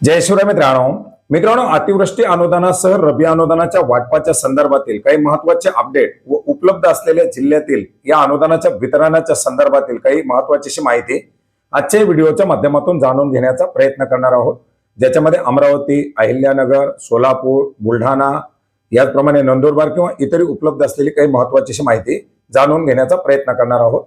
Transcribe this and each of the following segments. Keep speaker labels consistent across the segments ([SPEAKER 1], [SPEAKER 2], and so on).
[SPEAKER 1] जय शिवराय मित्रांनो. मित्रांनो अतिवृष्टी अनुदानासह रबी अनुदानाच्या वाटपाच्या संदर्भातील काही महत्त्वाचे अपडेट व उपलब्ध असलेल्या जिल्ह्यातील या अनुदानाच्या वितरणाच्या संदर्भातील काही महत्वाची अशी माहिती आजच्या व्हिडिओच्या माध्यमातून जाणून घेण्याचा प्रयत्न करणार आहोत. ज्याच्यामध्ये अमरावती अहिल्यानगर सोलापूर बुलढाणा याचप्रमाणे नंदुरबार किंवा इतरही उपलब्ध असलेली काही महत्वाची अशी माहिती जाणून घेण्याचा प्रयत्न करणार आहोत.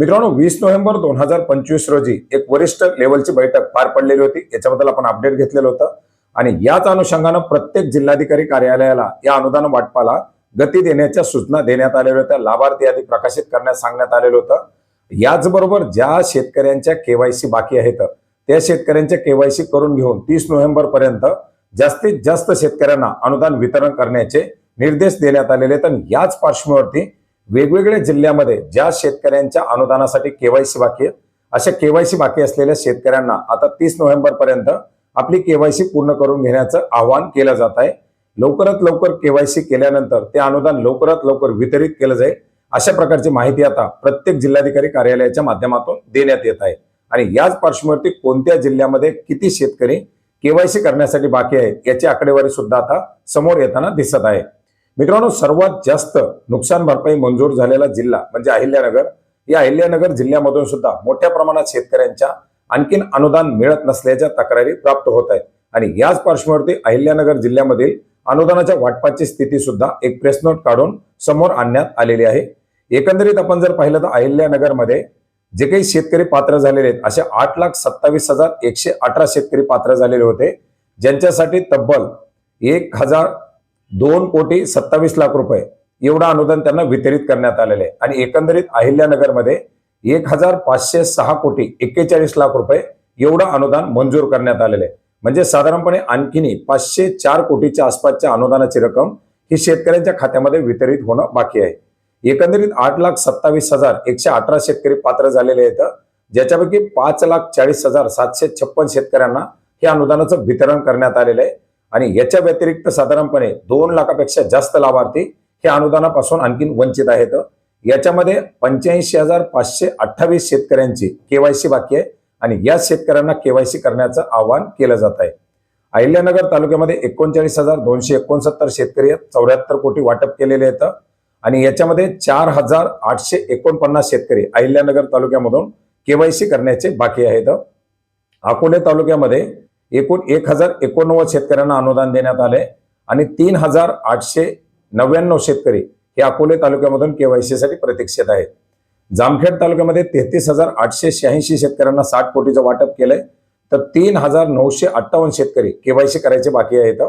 [SPEAKER 1] मित्रांनो वीस नोव्हेंबर दोन हजार पंचवीस रोजी एक वरिष्ठ लेवलची बैठक पार पडलेली होती. याच्याबद्दल आपण अपडेट घेतलेलं होतं. आणि याच अनुषंगानं प्रत्येक जिल्हाधिकारी कार्यालयाला या अनुदान वाटपाला गती देण्याच्या सूचना देण्यात आलेल्या होत्या. लाभार्थी यादी प्रकाशित करण्यास सांगण्यात आलेलं होतं. याचबरोबर ज्या शेतकऱ्यांच्या केवायसी बाकी आहेत त्या शेतकऱ्यांच्या केवायसी करून घेऊन तीस नोव्हेंबर पर्यंत जास्तीत जास्त शेतकऱ्यांना अनुदान वितरण करण्याचे निर्देश देण्यात आलेले आहेत. आणि याच पार्श्वभूमीवरती वेगवेगळ्या जिल्ह्यामध्ये ज्या शेतकऱ्यांच्या अनुदानासाठी केवायसी बाकी आहे अशा केवायसी बाकी असलेल्या शेतकऱ्यांना आता तीस नोव्हेंबर पर्यंत आपली केवायसी पूर्ण करून घेण्याचं आवाहन केलं जात आहे. लवकरात लवकर केवायसी केल्यानंतर ते अनुदान लवकरात लवकर वितरित केलं जाईल अशा प्रकारची माहिती आता प्रत्येक जिल्हाधिकारी कार्यालयाच्या माध्यमातून देण्यात येत आहे. आणि याच पार्श्वभूमीवरती कोणत्या जिल्ह्यामध्ये किती शेतकरी केवायसी करण्यासाठी बाकी आहेत याची आकडेवारी सुद्धा आता समोर येताना दिसत आहे. मित्रांनो सर्वात जास्त नुकसान भरपाई मंजूर झालेला जिल्हा म्हणजे अहिल्यानगर. या अहिल्यानगर जिल्ह्यामधून सुद्धा मोठ्या प्रमाणात शेतकऱ्यांच्या आणखीन अनुदान मिळत नसल्याच्या तक्रारी प्राप्त होत आहेत. आणि याच पार्श्वभूमीवरती अहिल्यानगर जिल्ह्यामधील अनुदानाच्या वाटपाची स्थिती सुद्धा एक प्रेस नोट काढून समोर आणण्यात आलेली आहे. एकंदरीत आपण जर पाहिलं तर अहिल्यानगरमध्ये जे काही शेतकरी पात्र झालेले आहेत असे आठ लाख सत्तावीस हजार एकशे अठरा शेतकरी पात्र झालेले होते. ज्यांच्यासाठी तब्बल एक हजार दोन कोटी सत्तावीस लाख रुपये एवढं अनुदान त्यांना वितरित करण्यात आलेलं आहे. आणि एकंदरीत अहिल्यानगरमध्ये एक हजार पाचशे सहा कोटी एक्केचाळीस लाख रुपये एवढं अनुदान मंजूर करण्यात आलेलं आहे. म्हणजे साधारणपणे आणखीनही पाचशे चार कोटीच्या आसपासच्या अनुदानाची रक्कम ही शेतकऱ्यांच्या खात्यामध्ये वितरित होणं बाकी आहे. एकंदरीत आठ लाख सत्तावीस हजार एकशे अठरा शेतकरी पात्र झालेले आहेत. ज्याच्यापैकी पाच लाख चाळीस हजार सातशे छप्पन शेतकऱ्यांना हे अनुदानाचं वितरण करण्यात आलेलं आहे. आणि याच्या व्यतिरिक्त साधारणपणे दोन लाखापेक्षा जास्त लाभार्थी हे अनुदानापासून आणखीन वंचित आहेत. याच्यामध्ये पंच्याऐंशी हजार पाचशे अठ्ठावीस शेतकऱ्यांची केवायसी बाकी आहे आणि या शेतकऱ्यांना केवायसी करण्याचं आवाहन केलं जात आहे. अहिल्यानगर तालुक्यामध्ये एकोणचाळीस हजार दोनशे एकोणसत्तर शेतकरी आहेत. चौऱ्याहत्तर कोटी वाटप केलेले आहेत. आणि याच्यामध्ये चार हजार आठशे एकोणपन्नास शेतकरी अहिल्यानगर तालुक्यामधून केवायसी करण्याचे बाकी आहेत. अकोले तालुक्यामध्ये एकूण एक हजार एकोणनव्वद शेतकऱ्यांना अनुदान देण्यात आले आणि तीन हजार आठशे नव्याण्णव शेतकरी हे अकोले तालुक्यामधून केवायसी साठी प्रतीक्षेत आहेत. जामखेड तालुक्यामध्ये तेहतीस हजार आठशे शहाऐंशी शेतकऱ्यांना साठ कोटीचं वाटप केलंय. तर तीन हजार नऊशे अठ्ठावन्न शेतकरी केवायसी करायचे बाकी आहेत.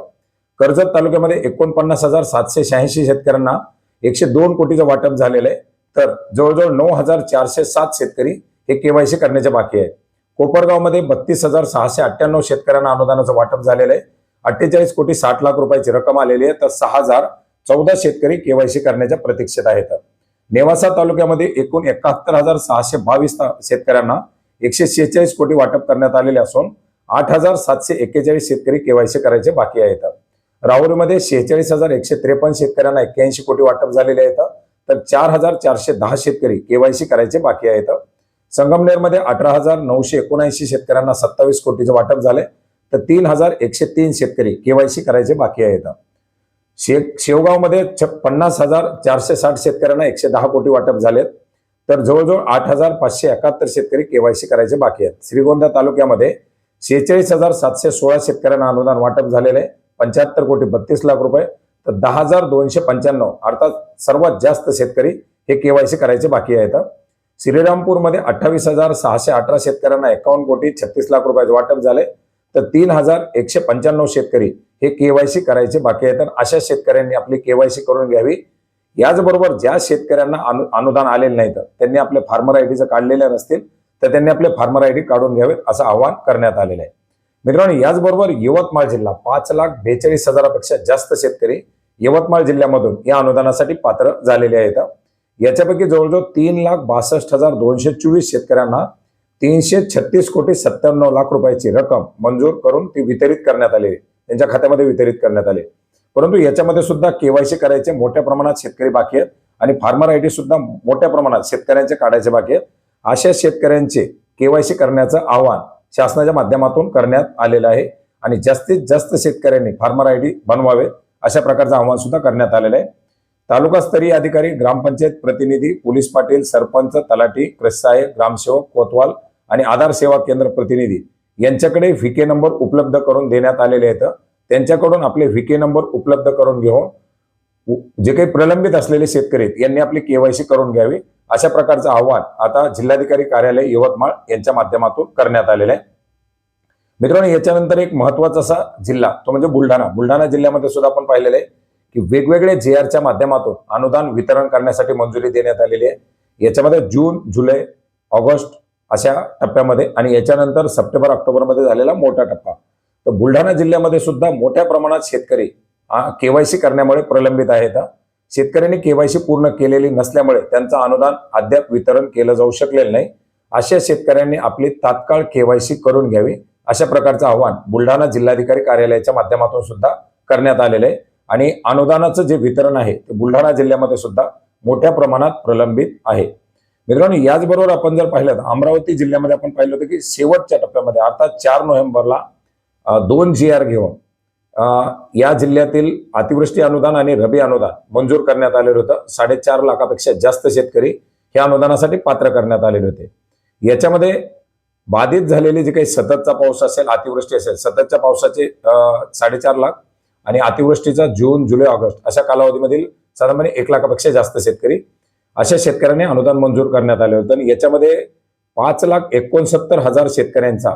[SPEAKER 1] कर्जत तालुक्यामध्ये एकोणपन्नास हजार सातशे शहाऐंशी शेतकऱ्यांना एकशे दोन कोटीचं वाटप झालेलं आहे. तर जवळजवळ नऊ हजार चारशे सात शेतकरी हे केवायसी करण्याचे बाकी आहेत. कोपरगावमध्ये बत्तीस हजार सहाशे अठ्ठ्याण्णव शेतकऱ्यांना अनुदानाचं वाटप झालेलं आहे. अठ्ठेचाळीस कोटी साठ लाख रुपयाची रक्कम आलेली आहे. तर सहा हजार चौदा शेतकरी केवायसी करण्याच्या प्रतीक्षेत आहेत. नेवासा तालुक्यामध्ये एकूण एकाहत्तर हजार सहाशे बावीस शेतकऱ्यांना एकशे शेहेचाळीस कोटी वाटप करण्यात आलेले असून आठ हजार सातशे एक्केचाळीस शेतकरी केवायसी करायचे बाकी आहेत. राहुरीमध्ये शेहेचाळीस हजार एकशे त्रेपन्न शेतकऱ्यांना एक्क्याऐंशी कोटी वाटप झालेले आहेत. तर चार हजार चारशे दहा शेतकरी केवायसी करायचे बाकी आहेत. संगमनेरमध्ये अठरा हजार नऊशे एकोणऐंशी शेतकऱ्यांना सत्तावीस कोटीचं वाटप झाले तर तीन हजार एकशे तीन शेतकरी केवायसी करायचे बाकी आहेत. शे शेवगावमध्ये छ पन्नास हजार चारशे साठ शेतकऱ्यांना एकशे दहा कोटी वाटप झालेत. तर जवळजवळ आठ हजार पाचशे एकाहत्तर शेतकरी केवायसी करायचे बाकी आहेत. श्रीगोंदा तालुक्यामध्ये शेहेचाळीस हजार सातशे सोळा शेतकऱ्यांना अनुदान वाटप झालेलं आहे. पंच्याहत्तर कोटी बत्तीस लाख रुपये. तर दहा हजार दोनशे पंच्याण्णव अर्थात सर्वात जास्त शेतकरी हे केवायसी करायचे बाकी आहेत. श्रीरामपूरमध्ये अठ्ठावीस हजार सहाशे अठरा शेतकऱ्यांना एकावन्न कोटी छत्तीस लाख रुपयाचे वाटप झाले. तर तीन हजार एकशे पंच्याण्णव शेतकरी हे केवायसी करायचे बाकी आहेत. आणि अशा शेतकऱ्यांनी आपली केवायसी करून घ्यावी. याचबरोबर ज्या शेतकऱ्यांना अनु अनुदान आलेलं नाही तर त्यांनी आपले फार्मर आय डीचं काढलेल्या नसतील तर त्यांनी आपले फार्मर आय डी काढून घ्यावेत असं आवाहन करण्यात आलेलं आहे. मित्रांनो याचबरोबर यवतमाळ जिल्हा पाच लाख बेचाळीस हजारापेक्षा जास्त शेतकरी यवतमाळ जिल्ह्यामधून या अनुदानासाठी पात्र झालेले आहेत. याच्यापैकी जवळजवळ तीन लाख बासष्ट हजार दोनशे चोवीस शेतकऱ्यांना तीनशे छत्तीस कोटी सत्त्याण्णव लाख रुपयाची रक्कम मंजूर करून ती वितरित करण्यात आली. त्यांच्या खात्यामध्ये वितरित करण्यात आली. परंतु याच्यामध्ये सुद्धा केवायसी करायचे मोठ्या प्रमाणात शेतकरी बाकी आहेत आणि फार्मर आय डी सुद्धा मोठ्या प्रमाणात शेतकऱ्यांचे काढायचे बाकी आहेत. अशा शेतकऱ्यांचे केवायसी करण्याचं आवाहन शासनाच्या माध्यमातून करण्यात आलेलं आहे आणि जास्तीत जास्त शेतकऱ्यांनी फार्मर आय डी बनवावे अशा प्रकारचं आव्हान सुद्धा करण्यात आलेलं आहे. तालुकास्तरीय अधिकारी ग्रामपंचायत प्रतिनिधी पोलीस पाटील सरपंच तलाठी कृषी ग्रामसेवक कोतवाल आणि आधार सेवा केंद्र प्रतिनिधी यांच्याकडे व्हीके नंबर उपलब्ध करून देण्यात आलेले आहेत. त्यांच्याकडून आपले व्हीके नंबर उपलब्ध करून घेऊन जे काही प्रलंबित असलेले शेतकरी आहेत यांनी आपली केवायसी करून घ्यावी. अशा प्रकारचं आव्हान आता जिल्हाधिकारी कार्यालय यवतमाळ यांच्या माध्यमातून करण्यात आलेलं आहे. मित्रांनो याच्यानंतर एक महत्त्वाचा असा जिल्हा तो म्हणजे बुलढाणा. बुलढाणा जिल्ह्यामध्ये सुद्धा आपण पाहिलेलं आहे. की वेगवेगळे जे आरच्या माध्यमातून अनुदान वितरण करण्यासाठी मंजुरी देण्यात आलेली आहे. याच्यामध्ये जून जुलै ऑगस्ट अशा टप्प्यामध्ये आणि याच्यानंतर सप्टेंबर ऑक्टोबरमध्ये झालेला मोठा टप्पा. तर बुलढाणा जिल्ह्यामध्ये सुद्धा मोठ्या प्रमाणात शेतकरी केवायसी करण्यामुळे प्रलंबित आहेत शेतकऱ्यांनी केवायसी पूर्ण केलेली नसल्यामुळे त्यांचं अनुदान अद्याप वितरण केलं जाऊ शकलेलं नाही. अशा शेतकऱ्यांनी आपली तात्काळ केवायसी करून घ्यावी अशा प्रकारचं आव्हान बुलढाणा जिल्हाधिकारी कार्यालयाच्या माध्यमातून सुद्धा करण्यात आलेलं आहे. आणि अनुदानाचं जे वितरण आहे ते बुलढाणा जिल्ह्यामध्ये सुद्धा मोठ्या प्रमाणात प्रलंबित आहे. मित्रांनो याचबरोबर आपण जर पाहिलं तर अमरावती जिल्ह्यामध्ये आपण पाहिलं होतं की शेवटच्या टप्प्यामध्ये अर्थात चार नोव्हेंबरला दोन जी आर घेऊन या जिल्ह्यातील अतिवृष्टी अनुदान आणि रबी अनुदान मंजूर करण्यात आलेलं होतं. साडेचार लाखापेक्षा जास्त शेतकरी हे अनुदानासाठी पात्र करण्यात आलेले होते. याच्यामध्ये बाधित झालेले जे काही सततचा पाऊस असेल अतिवृष्टी असेल सततच्या पावसाचे साडेचार लाख आणि अतिवृष्टीचा जून जुलै ऑगस्ट अशा कालावधीमधील साधारणपणे एक लाखापेक्षा जास्त शेतकरी अशा शेतकऱ्यांनी अनुदान मंजूर करण्यात आले होते. आणि याच्यामध्ये पाच लाख एकोणसत्तर हजार शेतकऱ्यांचा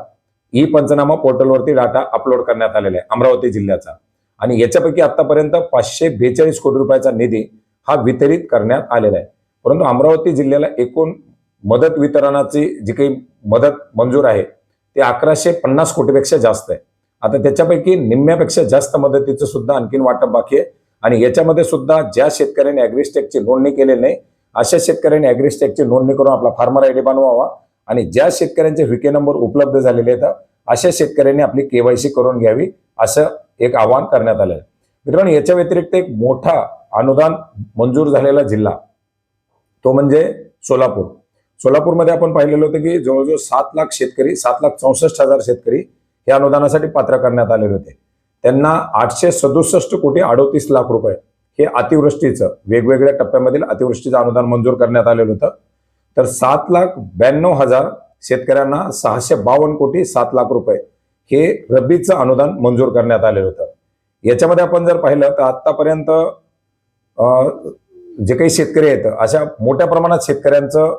[SPEAKER 1] ई पंचनामा पोर्टलवरती डाटा अपलोड करण्यात आलेला आहे अमरावती जिल्ह्याचा. आणि याच्यापैकी आतापर्यंत पाचशे बेचाळीस कोटी रुपयाचा निधी हा वितरित करण्यात आलेला आहे. परंतु अमरावती जिल्ह्याला एकूण मदत वितरणाची जी काही मदत मंजूर आहे ते अकराशे पन्नास कोटीपेक्षा जास्त आहे. आता त्याच्यापैकी निम्म्यापेक्षा जास्त मदतीचं सुद्धा आणखीन वाटप बाकी आहे. आणि याच्यामध्ये सुद्धा ज्या शेतकऱ्यांनी ॲग्रिस्टेकची नोंदणी केलेली नाही अशा शेतकऱ्यांनी ॲग्रिस्टेकची नोंदणी करून आपला फार्मर आय डी बनवावा. आणि ज्या शेतकऱ्यांचे व्हीके नंबर उपलब्ध झालेले आहेत अशा शेतकऱ्यांनी आपली केवायसी करून घ्यावी असं एक आवाहन करण्यात आलं आहे मित्रांनो याच्या व्यतिरिक्त एक मोठा अनुदान मंजूर झालेला जिल्हा तो म्हणजे सोलापूर. सोलापूरमध्ये आपण पाहिलेलं होतं की जवळजवळ सात लाख शेतकरी सात लाख चौसष्ट हजार शेतकरी हे अनुदानासाठी पात्र करण्यात आलेले होते. त्यांना आठशे सदुसष्ट कोटी अडोतीस लाख रुपये हे अतिवृष्टीचं वेगवेगळ्या टप्प्यामधील अतिवृष्टीचं अनुदान मंजूर करण्यात आलेलं होतं. तर सात लाख ब्याण्णव हजार शेतकऱ्यांना सहाशे बावन्न कोटी सात लाख रुपये हे रब्बीचं अनुदान मंजूर करण्यात आलेलं होतं. याच्यामध्ये आपण जर पाहिलं तर आतापर्यंत जे काही शेतकरी आहेत अशा मोठ्या प्रमाणात शेतकऱ्यांचं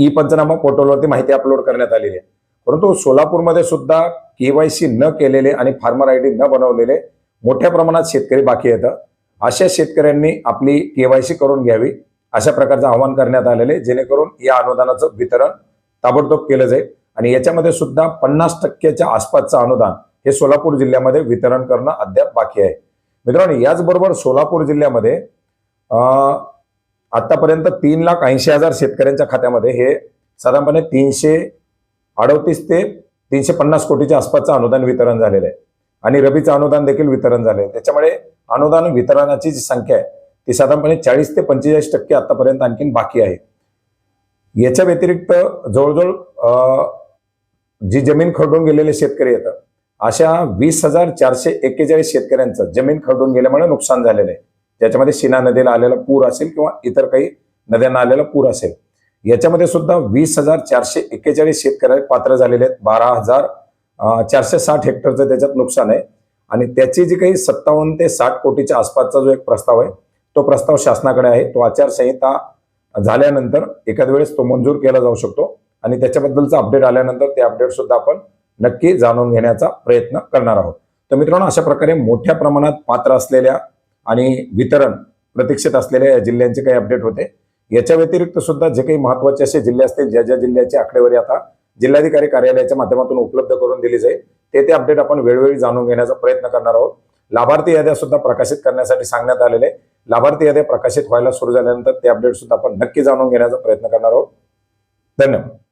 [SPEAKER 1] ई पंचनामा पोर्टलवरती माहिती अपलोड करण्यात आलेली आहे. परंतु सोलापूरमध्ये सुद्धा केवायसी न केलेले आणि फार्मर आय डी न बनवलेले मोठ्या प्रमाणात शेतकरी बाकी येतं अशा शेतकऱ्यांनी आपली केवायसी करून घ्यावी अशा प्रकारचं आवाहन करण्यात आलेले आहे, जेणेकरून या अनुदानाचं वितरण ताबडतोब केलं जाईल आणि याच्यामध्ये सुद्धा पन्नास टक्क्याच्या आसपासचं अनुदान हे सोलापूर जिल्ह्यामध्ये वितरण करणं अद्याप बाकी आहे. मित्रांनो याचबरोबर सोलापूर जिल्ह्यामध्ये आतापर्यंत तीन लाख ऐंशी हजार शेतकऱ्यांच्या खात्यामध्ये हे साधारणपणे तीनशे अडतीस ते तीनशे पन्नास कोटीच्या आसपासचं अनुदान वितरण झालेलं आहे. आणि रबीचं अनुदान देखील वितरण झाले त्याच्यामुळे अनुदान वितरणाची जी संख्या आहे ती साधारणपणे चाळीस ते पंचेचाळीस टक्के आतापर्यंत आणखीन बाकी आहे. याच्या व्यतिरिक्त जवळजवळ जी जमीन खरडून गेलेले शेतकरी येतात अशा वीस हजार चारशे एक्केचाळीस शेतकऱ्यांचं जमीन खरडून गेल्यामुळे नुकसान झालेलं आहे. ज्याच्यामध्ये शिना नदीला आलेला पूर असेल किंवा इतर काही नद्यांना आलेला पूर असेल. याच्यामध्ये सुद्धा वीस हजार चारशे एक्केचाळीस शेतकरी पात्र झालेले आहेत. बारा हजार चारशे साठ हेक्टरचं त्याच्यात नुकसान आहे. आणि त्याची जी काही सत्तावन्न ते साठ कोटीच्या आसपासचा जो एक प्रस्ताव आहे तो प्रस्ताव शासनाकडे आहे. तो आचारसंहिता झाल्यानंतर एखाद्या वेळेस तो मंजूर केला जाऊ शकतो. आणि त्याच्याबद्दलचं अपडेट आल्यानंतर ते अपडेट सुद्धा आपण नक्की जाणून घेण्याचा प्रयत्न करणार आहोत. तर मित्रांनो अशा प्रकारे मोठ्या प्रमाणात पात्र असलेल्या आणि वितरण प्रतीक्षित असलेल्या या जिल्ह्यांचे काही अपडेट होते. याच्या व्यतिरिक्त सुद्धा जे काही महत्त्वाचे असे जिल्हे असतील ज्या ज्या जिल्ह्याची आकडेवारी आता जिल्हाधिकारी कार्यालयाच्या माध्यमातून उपलब्ध करून दिली जाईल ते ते अपडेट आपण वेळोवेळी जाणून घेण्याचा प्रयत्न करणार आहोत. लाभार्थी याद्या सुद्धा प्रकाशित करण्यासाठी सांगण्यात आलेले आहे. लाभार्थी याद्या प्रकाशित व्हायला सुरू झाल्यानंतर ते अपडेट सुद्धा आपण नक्की जाणून घेण्याचा प्रयत्न करणार आहोत. धन्यवाद.